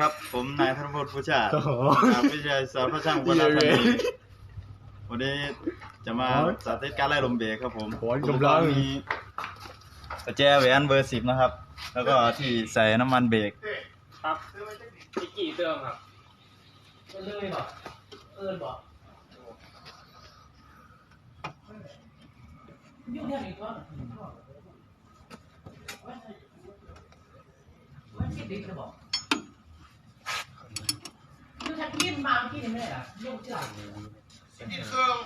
ครับ ผมนายธนพลผู้ชาติโอ้โหอ่าวิทยาศาสตร์พระช่างอุบลราชธานีวันนี้จะมาสาธิตการไล่ลมเบรกครับผมโอ้ยกำลังมีประแจแหวนเบอร์สิบนะครับ แล้วก็ที่ใส่น้ำมันเบรกครับอีกกี่เติมครับเลื่อยบอกเอินบอกยุ่งแค่ไหนก่อนวันที่ดิบจะบอก คือฉันกินมากินไม่ได้อะยุ่งที่หลังสิบนิดเครื่อง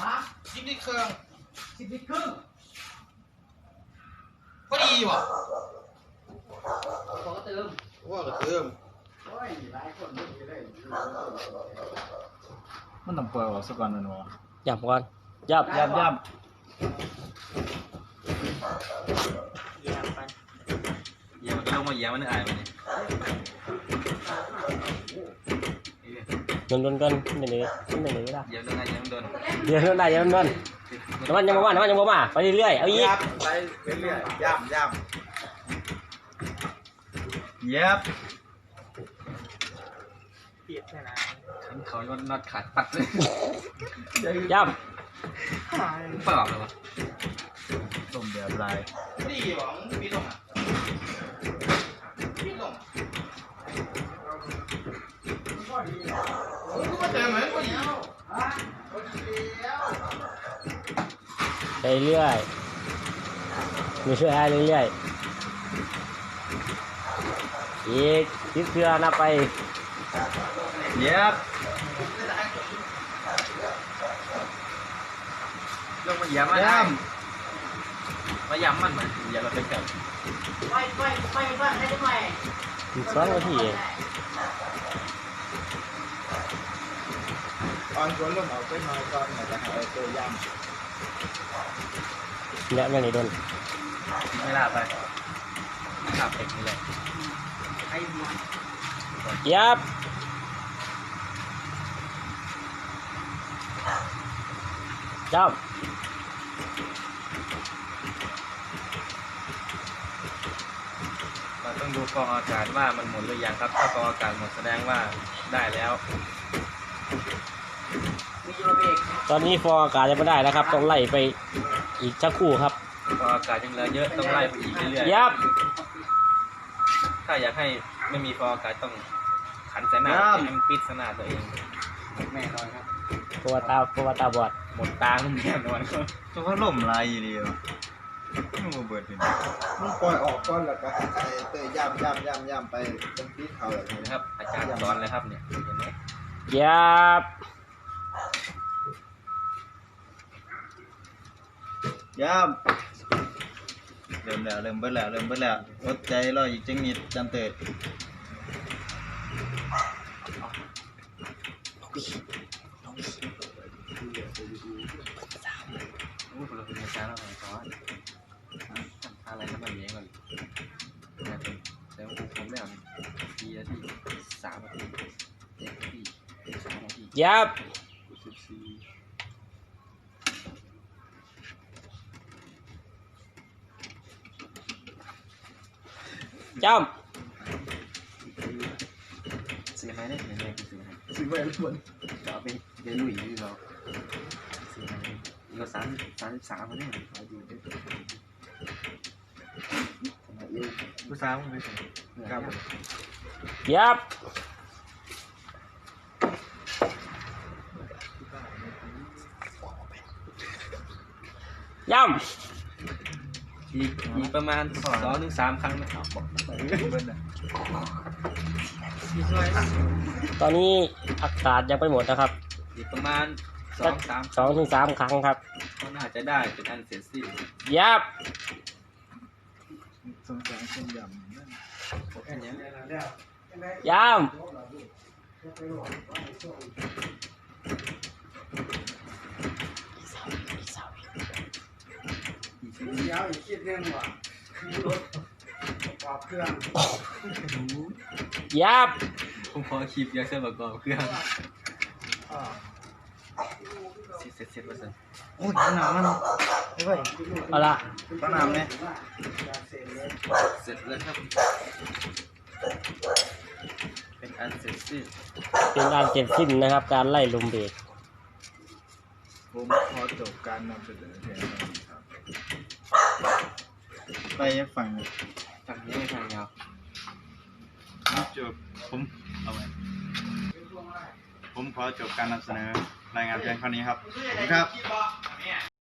ฮะสิบนิดเครื่องสิบนิดครึ่งพอดีว่ะขอเติมว่าก็เติมมันต้องเปิดออกสักก่อนนะหนูยับก่อนยับยับยับเยี่ยมไปเหยียบมันก็ลงมาเหยียบมันอายมันนี่ โดนโดนกันเดี๋ยวนี้เดี๋ยวนี้ละเหยียบลงไงเหยียบมันโดนเดี๋ยวโดนได้เดี๋ยวโดนน้ำมันยังบ่มาน้ำมันยังบ่มาไปเรื่อยๆเอาอีกไปเรื่อยๆย่ำย่ำเยียบเปียกแค่ไหนฉันเขายนน็อตขาดปัดเลยยับเปล่าเลยวะลมแบบลายำพอดีว่ะมึงปิดลงอะปิดลงมึงก็มาเติมเหมือนพอดีพอดีแล้ว ไปเรื่อยมีช่วยให้เรื่อยๆอีกทิศเทือนะไปเหยียบลงมาเหยียบมันได้มาย้ำมันมาเหยียบเราไปเกิดไปไปไปไปให้ได้ไหมอีกสองนาที เองตอนชวนลงเอาไปหน่อยก่อนเดี๋ยวจะหาตัวย่เนี่ยยังนี่โดนไม่ลาไปขับเองนี่แหละไอ้บัวยับยับเราต้องดูกรองอากาศว่ามันหมุนหรือยังครับ ถ้ากรองอากาศหมดแสดงว่าได้แล้ว มีโยเบกตอนนี้ฟองอากาศยังไม่ได้นะครับ ต้องไล่ไปอีกสักครู่ครับกรองอากาศยังเหลือเยอะต้องไล่ไปอีกเรื่อยยับๆถ้าอยากให้ไม่มีกรองอากาศต้องขันใส่หน้าให้มันปิดสนาตัวเองแม่น้อยครับเพราะว่าตาเพราะว่าตาบอดหมดตามันแน่นอนครับตัวเขาล่มลายอยู่ดีวะมันเบิดเป็นำมึงปล่อยออกก่อนแล้วก็ไอ้เตยย่ำย่ำย่ำย่ำไปตรงที่เขาแบบนี้นะครับ อาจารย์สอนเลยครับเนี่ยเห็นไหมยับ ย่ามเริ่มแล้วเริ่มเบิดแล้วเริ่มเบิดแล้วอดใจรออีกจังนิดจันเตยอู้เราเป็นช้าแล้วไงก่อนอะไรทำไมเลี้ยงก่อนแต่เป็นแต่ว่าผมแล้วทีนาทีสามนาทีเจ็ดนาทีสามนาทียับสิบสี่ จ้ซื้อไหมเนี่ยเห็นไหมกูซื้อไหมซื้อไว้ทุกคนจะเอา อไหมอีกก็สามสามสิบสามคนเนี่ยเอาอยู่ด้วยกูสามมึงไปส่งครับผมำยับย่อีกอีกประมาณสองถึงสามครั้งนะครับบอกไปเบิ้ลนะำตอนนี้อากาศยังไม่หมดนะครับอีกประมาณสองสามสองถึงสามครั้งครับ ก็น่าจะได้เป็นอันเสร็จสิ้นยับสงสารคนยำนั่นแค่นี้ย่เดี๋ยวอีกคิดเรื่องว่ะรถปรับเครื่องำยับผมขอคลิปอยากเส้นประกอบเครื่องอ่าเสร็จเสร็จเสร็จมาสิโอ้ยต้นน้ำมันไม่ไหวเอาละต้นน้ำเนี่ยเสร็จเลยเสร็จแล้วครับอันเสร็จสิ้นเป็นอันเสร็จสิ้นนะครับ การไล่ลมเบรกผมขอจบการนำเสนอเพียงเท่านี้ครับ ไปยังฟังทำนี้ไม่ทางยาวจบผมเอาไว้ผมขอจบการนำเสนอรายงานเพียงเท่านี้ครับขอบคุณครับ